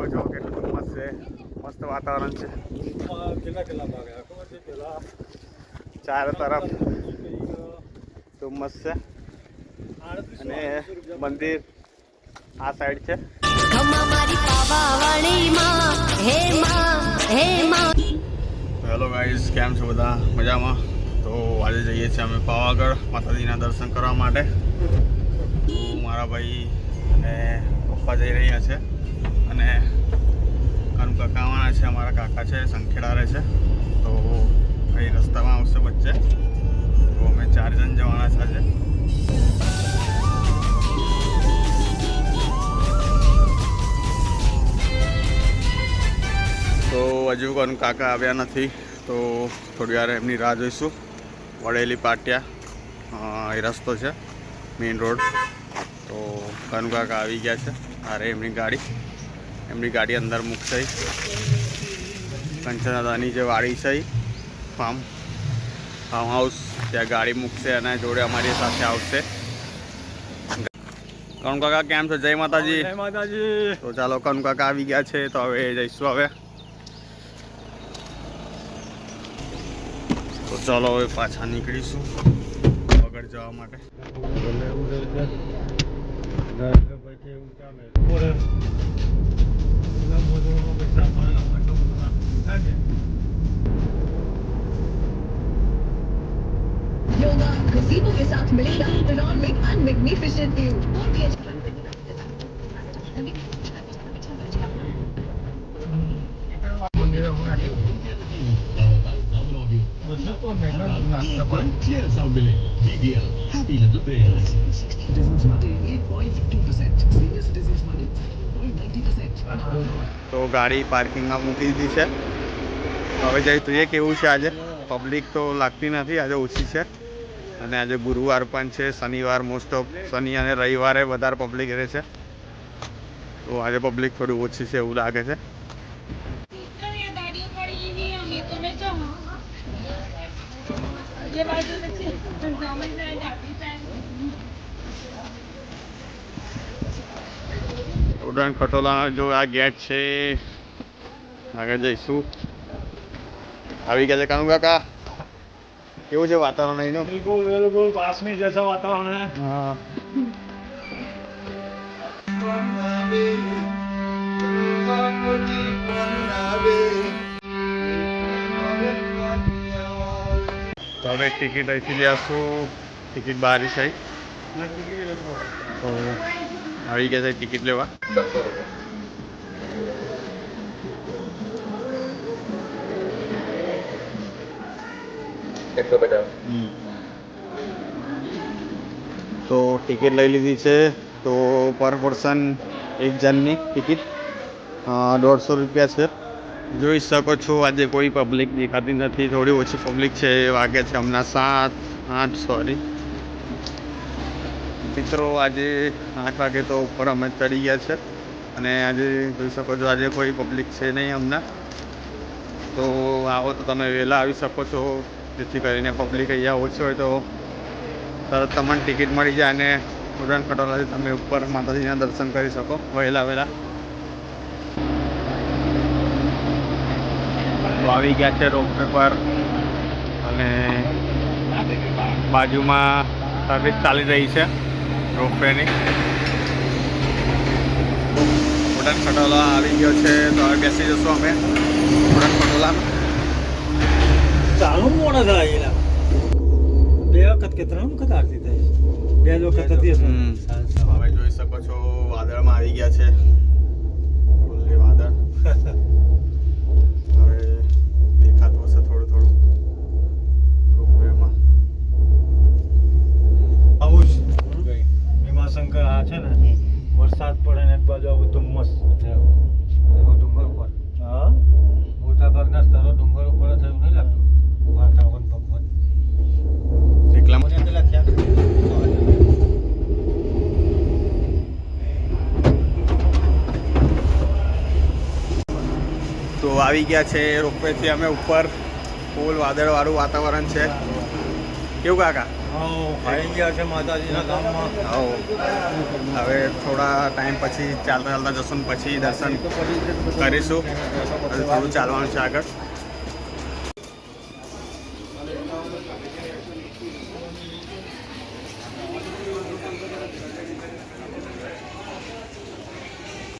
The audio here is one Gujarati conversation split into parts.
શકો છો કેટલું ધુમ્મસ છે. મસ્ત વાતાવરણ છે. ચાર તરફ ધુમ્મસ છે. અને મંદિર આ સાઈડ છે. હેલો ગાઈઝ, કેમ છો બધા? મજામાં? તો આજે જઈએ છીએ અમે પાવાગઢ માતાજીના દર્શન કરવા માટે. મારા ભાઈ અને પપ્પા જઈ રહ્યા છે. અને કાનું કાકા છે, અમારા કાકા છે સંખેડા રહે છે. તો કઈ રસ્તામાં આવશે વચ્ચે. તો અમે ચાર જણ જવાના છે આજે. તો હજુ કોણ કાકા આવ્યા નથી. તો થોડી વાર એમની રાહ જોઈશું. વડેલી, પાટિયા એ રસ્તો છે મેઇન રોડ. તો કનુ કાકા આવી ગયા છે. અરે એમની ગાડી. એમની ગાડી અંદર મૂકશે. કંચનાદાની જે વાડી છે ફાર્મ ફાર્મ હાઉસ ત્યાં ગાડી મૂકશે અને જોડે અમારી સાથે આવશે. કણુ કાકા કેમ છો? જય માતાજી. જય માતાજી. તો ચાલો કનુ કાકા આવી ગયા છે તો હવે જઈશું હવે. તો ચાલો હવે પાછા નીકળીશું વગર જવા માટે. योगा घसीटों के साथ मिलेगा panoramic and magnificent view. और भी Yes, I'll believe. Happy little bears. Citizens money 8.50%. Senior citizens money તો ગાડી પાર્કિંગમાં મૂકી દીધી છે હવે જઈ જોઈએ કેવું છે આજે પબ્લિક તો લાગતી નથી આજે ઓછી છે અને આજે ગુરુવાર પણ છે શનિવાર મોસ્ટ ઓફ શનિ અને રવિવારે વધારે પબ્લિક રહે છે તો આજે પબ્લિક થોડી ઓછી છે એવું લાગે છે જે બાજુ નથી ગમે સાઈડ આપી સાઈડ ઉડાન ખટોલાનો જો આ ગેટ છે આગળ જઈશું. આવી ગયા છે કાનુ કાકા? કેવું છે વાતાવરણ અહીંનું? બિલકુલ બિલકુલ કાશ્મીર જૈસા વાતાવરણ હે. હા. તો હવે ટિકિટ અહીંથી લઈ આવશું ટિકિટ બહાર છે. તો આવી ગયા છે ટિકિટ લેવા. તો ટિકિટ લઈ લીધી છે. તો પર પર્સન એક જણની ટિકિટ દોઢસો રૂપિયા છે. જોઈ શકો છો આજે કોઈ પબ્લિક દેખાતી નથી. થોડી ઓછી પબ્લિક છે વાગે છે હમણાં સાત આઠ સોરી. મિત્રો, આજે આઠ વાગે તો ઉપર અમે ચડી ગયા છે અને આજે જોઈ શકો છો, આજે કોઈ પબ્લિક છે નહીં હમણાં તો આવો તો તમે વહેલા આવી શકો છો. જેથી કરીને પબ્લિક અહીંયા ઓછી હોય તો તરત તમને ટિકિટ મળી જાય અને ઉડાન ખટોલાથી તમે ઉપર માતાજીના દર્શન કરી શકો, વહેલા વહેલા. આવી ગયા છે રોપવે પર અને બાજુમાં સર્વિસ ચાલી રહી છે. રોપવેની ઉડાન ખટોલા આવી ગયો છે તો હવે બેસી જશું અમે. ઉડાન ખટોલા ચાલુ મોડા થાય બે વખત કે ત્રણ વખત આરતી થાય બે જ વખત હતી. હવે જોઈ શકો છો વાદળમાં આવી ગયા છે. વાદળ. ગયા છે રોપવેથી અમે ઉપર ફૂલ વાદળવાળું વાતાવરણ છે. કેવું કાકા? ખાઈ ગયા છે માતાજીના ગામમાં હવ હવે થોડા ટાઈમ પછી ચાલતા ચાલતા જશું પછી દર્શન કરીશું. થોડું ચાલવાનું છે આગળ.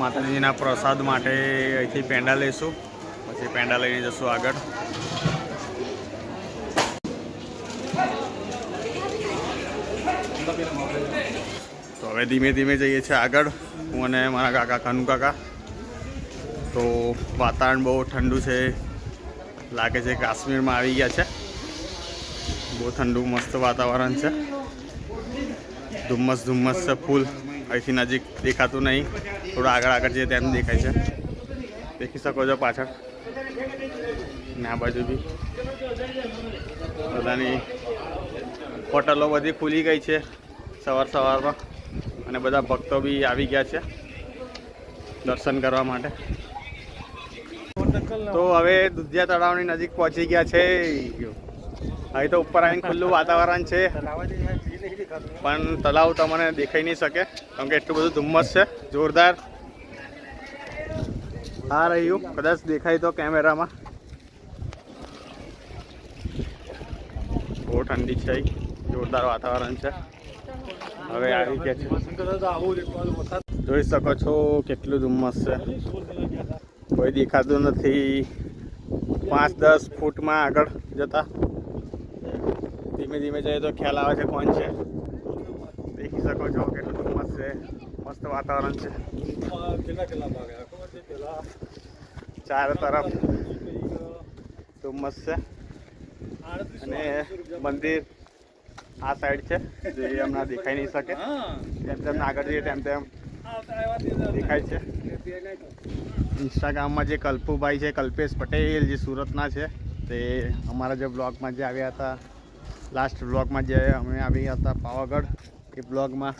માતાજીના પ્રસાદ માટે અહીંથી પેંડા લઈશું. પછી પેંડા લઈને જશું આગળ. તો હવે ધીમે ધીમે જઈએ છીએ આગળ. હું અને મારા કાકા, કાનુ કાકા. તો વાતાવરણ બહુ ઠંડુ છે. લાગે છે કાશ્મીરમાં આવી ગયા છે. બહુ ઠંડુ, મસ્ત વાતાવરણ છે. ધુમ્મસ ધુમ્મસ છે, ફૂલ. અહીંથી નજીક દેખાતું નહીં. થોડું આગળ આગળ જઈએ તેમ દેખાય છે. દેખી શકો છો પાછળ. ને આ બાજુ બી. બધાની હોટલો બધી ખુલી ગઈ છે સવાર સવારમાં. અને બધા ભક્તો બી આવી ગયા છે દર્શન કરવા માટે. તો હવે દુધિયા તળાવની નજીક પહોંચી ગયા છે. અહીં તો ઉપર આવીને ખુલ્લું વાતાવરણ છે. પણ તળાવ તમને દેખાઈ નહીં શકે કેમ કે એટલું બધું ધુમ્મસ છે. જોરદાર. આ રહ્યું. કદાચ દેખાય તો કેમેરામાં. બહુ ઠંડી છે. જોરદાર વાતાવરણ છે. હવે આવી ગયા છે. જોઈ શકો છો કેટલું ધુમ્મસ છે. કોઈ દેખાતું નથી. પાંચ, દસ ફૂટમાં આગળ જતા. ધીમે ધીમે જઈએ તો ખ્યાલ આવે છે કોણ છે. દેખી શકો છો કેટલું ધુમ્મસ છે. મસ્ત વાતાવરણ છે. ચારે તરફ ધુમ્મસ છે. અને મંદિર આ સાઈડ છે. જે હમણાં દેખાઈ નહીં શકે. જેમ તેમ આગળ જઈએ તેમ તેમ દેખાય છે. ઇન્સ્ટાગ્રામમાં જે કલ્પુભાઈ છે, કલ્પેશ પટેલ જે સુરતના છે, તે અમારા જે બ્લોગમાં જે આવ્યા હતા લાસ્ટ બ્લોગમાં જે અમે આવ્યા હતા પાવાગઢ, એ બ્લોગમાં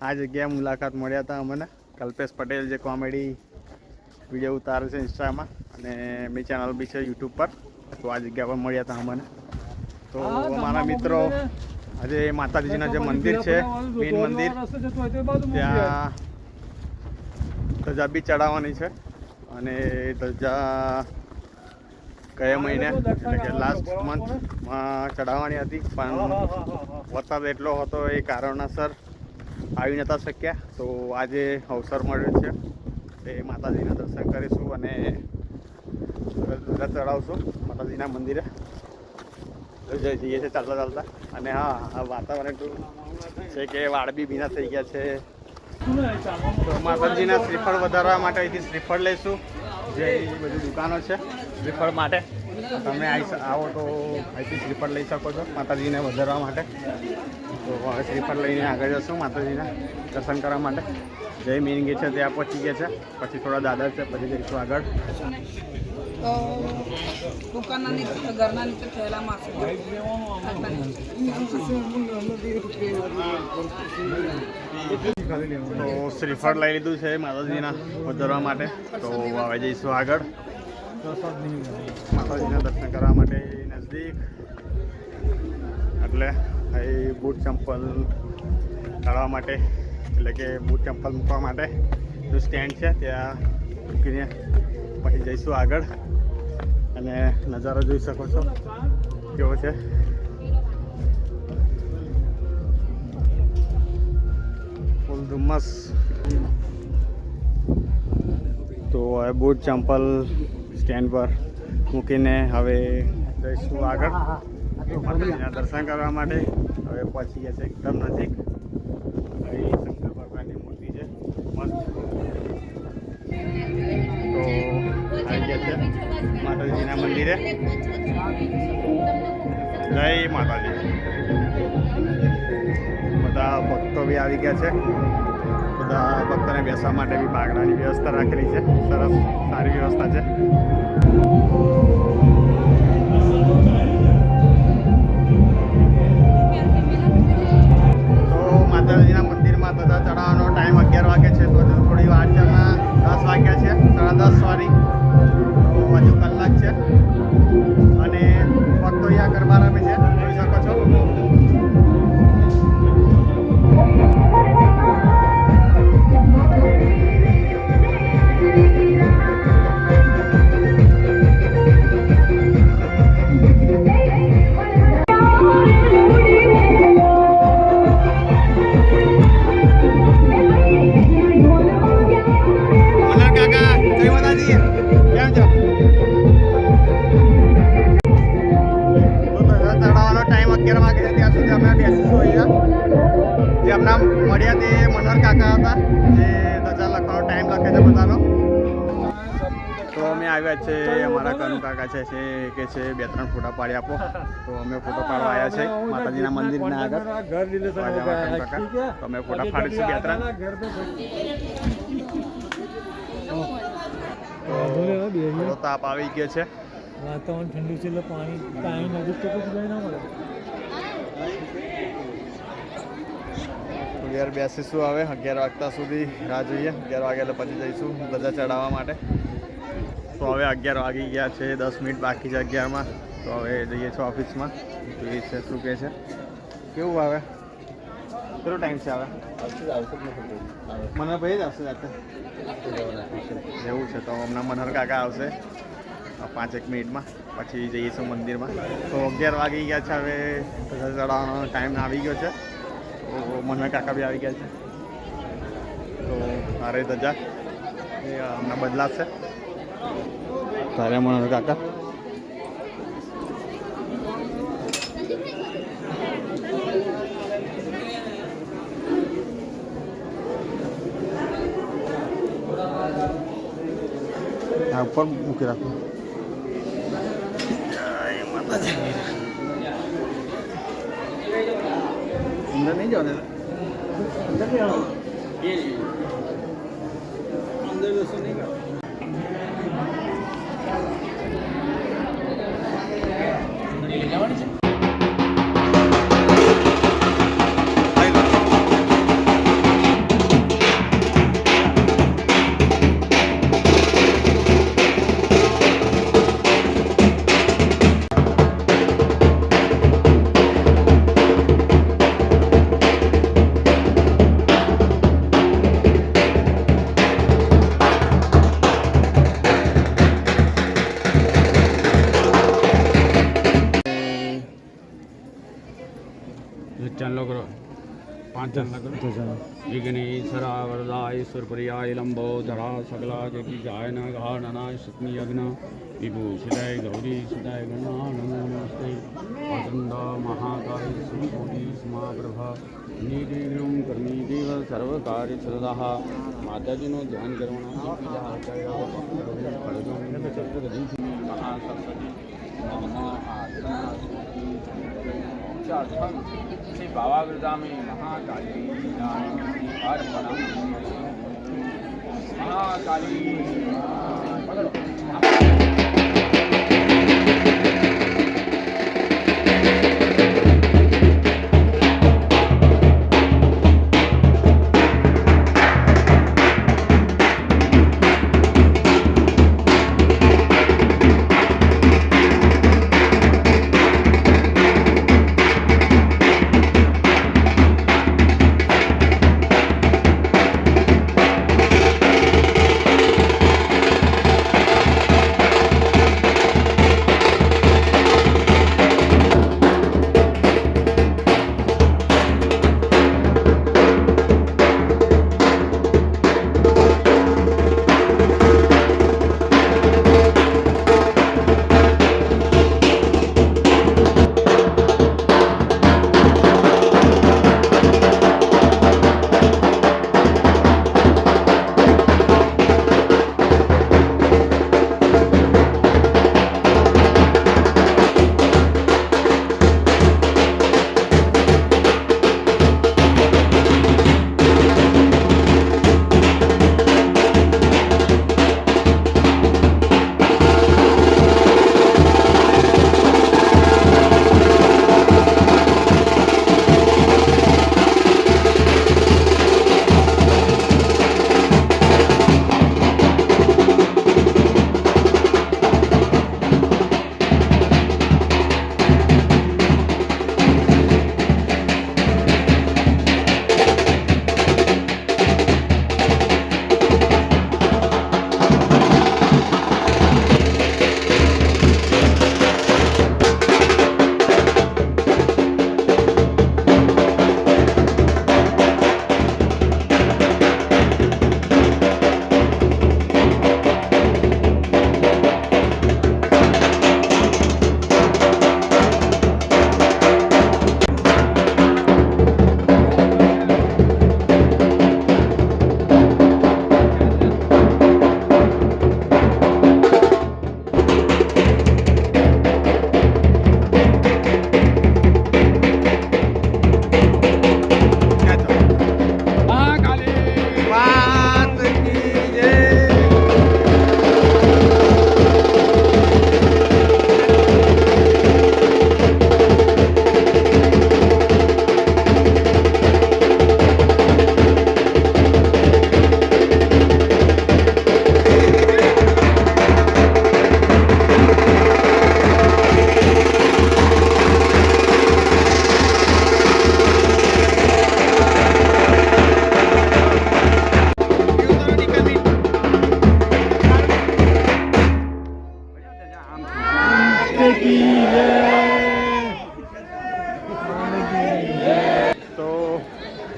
આ જગ્યાએ મુલાકાત મળ્યા હતા અમને. કલ્પેશ પટેલ જે કોમેડી વીડિયો ઉતારે છે ઇન્સ્ટામાં અને એમની ચેનલ બી છે યુટ્યુબ પર. તો આ જગ્યા પર મળ્યા હતા અમને. તો અમારા મિત્રો આજે માતાજીના જે મંદિર છે મેઇન મંદિર ત્યાં ધજા બી ચડાવવાની છે. અને ધજા કયા મહિને? એટલે કે લાસ્ટ મંથમાં ચડાવવાની હતી પણ વરસાદ એટલો હતો એ કારણસર આવી નતા શક્યા. તો આજે અવસર મળ્યો છે. તે માતાજીના દર્શન કરીશું અને ધજા ચડાવશું માતાજીના મંદિરે. જઈ જઈએ છીએ ચાલતા ચાલતા. અને હા, આ વાતાવરણ છે કે વાડબી ભીના થઈ ગયા છે. તો માતાજીના શ્રીફળ વધારવા માટે અહીંથી શ્રીફળ લઈશું. જે બધી દુકાનો છે, શ્રીફળ માટે. તમે આવો તો અહીંથી શ્રીફળ લઈ શકો છો માતાજીને વધારવા માટે. તો હવે શ્રીફળ લઈને આગળ જશું માતાજીના દર્શન કરવા માટે. જય મીન ગેટ છે ત્યાં પહોંચી ગયા છે. પછી થોડા દાદર છે પછી જઈશું આગળ. તો દુકાનના નીચે ઘરના નીચે થયેલા માસે. તો શ્રીફળ લઈ લીધું છે માતાજીના વધારવા માટે. તો હવે જઈશું આગળ. માતાજીના દર્શન કરવા માટે નજદીક. એટલે અહીં બૂટ ચંપલ કાઢવા માટે એટલે કે બૂટ ચંપલ મૂકવા માટે નું સ્ટેન્ડ છે ત્યાં મૂકીને પછી જઈશું આગળ. અને નજારો જોઈ શકો છો કેવો છે. ફૂલ ધુમ્મસ. તો હવે બૂટ ચંપલ સ્ટેન્ડ પર મૂકીને હવે જઈશું આગળ. દર્શન કરવા માટે. હવે પહોંચી ગયા છે એકદમ નજીક. અહીં શંકર ભગવાનની મૂર્તિ છે. મસ્ત. તો આવી ગયા છે માતાજીના મંદિરે. જય માતાજી. બધા ભક્તો બી આવી ગયા છે. બધા ભક્તોને બેસવા માટે બી બાગડાની વ્યવસ્થા રાખેલી છે. સરસ, સારી વ્યવસ્થા છે. ટાઈમ અગિયાર વાગે છે, તો હજુ થોડી વાર છે, હમણાં દસ વાગ્યા છે, સાડા દસ તો હજુ કલાક છો. છે અમારા કનુ કાકા છે છે કે છે બે ત્રણ ફોટા પાડી આપો. તો અમે ફોટો પાડવા આવ્યા છે માતાજીના મંદિરના આગળ. ઘર કાકા તો અમે ફોટા પાડીશું બે ત્રણ. તાપ આવી ગયો છે. વાતાવરણ ઠંડુ છે એટલે પાણી ટાઈમ નજીક તો કશું જાય ના મળે. થોડી બેસીશું હવે અગિયાર વાગતા સુધી રાહ જોઈએ. અગિયાર વાગે એટલે પછી જઈશું બધા ચડાવવા માટે. તો હવે અગિયાર વાગી ગયા છે, દસ મિનિટ બાકી છે અગિયારમાં. તો હવે જઈએ છીએ ઓફિસમાં. જોઈએ છે શું કહે છે. કેવું આવે? કેટલો ટાઈમ છે હવે મને ભાઈ જ આવશે જાતે એવું છે, તો હમણાં મનહર કાકા આવશે. પાંચેક મિનિટમાં. પછી જઈએ છીએ મંદિરમાં. તો અગિયાર વાગી ગયા છે, હવે ચડાવવાનો ટાઈમ આવી ગયો છે. તો મનહર કાકા બી આવી ગયા છે. તો મારે ધજા. એ હમણાં બદલાશે. તારે મનોહર કાકા આ ઉપર મૂકી રાખો જય માતાજી અંદર નહીં જવા દેતા અંદર નહીં આવવાનું. અંદર બેસો નહીં કરવા ચાલો કરો પાંચ ચાંદલા કરો વિઘ્નેશ્વરા વરદા ઈશ્વરપ્રિયાય લંબો ધરા સકલા જગી ગાયન ગાનનાય સુક્મી યજ્ઞ વિભૂષિતાય ગૌરી સુતાય ગણા નમો નમસ્તે વસંત મહાકાય શ્રીકોટી સ્મા પ્રભા નિધિગ્રમ કર્મી દેવ સર્વ કાર્ય સદા માતાજીનું ધ્યાન કરવાનું મહાસરસ્વતી શ્રી इच्छार्थं श्रीबाबावृदामि महाकाली अर्पणं महाकाली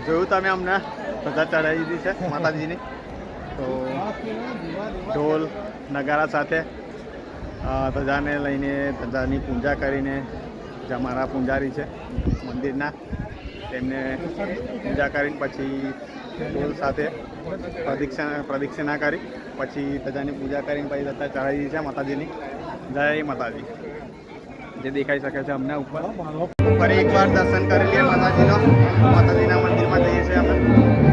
અમને? ધજા ચડાવી દીધી છે માતાજીની. તો ઢોલ, નગારા સાથે ધજાને લઈને ધજાની પૂજા કરીને જે અમારા પૂંજારી છે મંદિરના, તેમને પૂજા કરીને પછી ઢોલ સાથે પ્રદક્ષિણા પ્રદક્ષિણા કરી, પછી ધજાની પૂજા કરીને પછી ધજા ચડાવી દીધી છે માતાજીની. જય માતાજી. જે દેખાઈ શકે છે અમને ઉપર. ફરી એકવાર દર્શન કરી લઈએ માતાજીનો. માતાજીના મંદિરમાં જઈએ છીએ અમે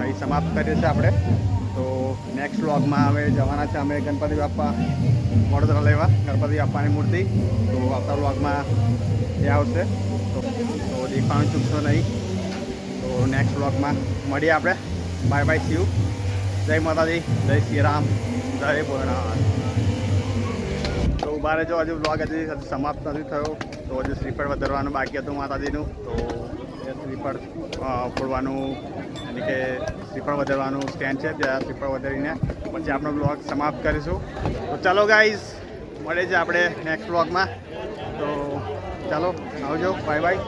અહીં સમાપ્ત કરીએ છીએ આપણે. તો નેક્સ્ટ વ્લોગમાં હવે જવાના છે અમે ગણપતિ બાપા વડોદરા લેવા, ગણપતિ બાપાની મૂર્તિ. તો આવતા વ્લોગમાં એ આવશે. તો તો દેખાવાનું ચૂકશો નહીં. તો નેક્સ્ટ વ્લોગમાં મળીએ આપણે. બાય બાય સીયુ જય માતાજી. જય શ્રી રામ. જય ભોળાનાથ તો ઊભા રહેજો. હજુ બ્લોગ હજી સમાપ્ત નથી થયો. તો હજુ શ્રીફળ વધારવાનું બાકી હતું માતાજીનું. તો શ્રીફળ ફોડવાનું એટલે કે શ્રીફળ વધારવાનું સ્ટેન્ડ છે, ત્યાં શ્રીફળ વધારીને પછી આપણો બ્લોગ સમાપ્ત કરીશું. તો ચાલો ગાઈઝ મળે છે આપણે નેક્સ્ટ બ્લોગમાં તો ચાલો, આવજો બાય બાય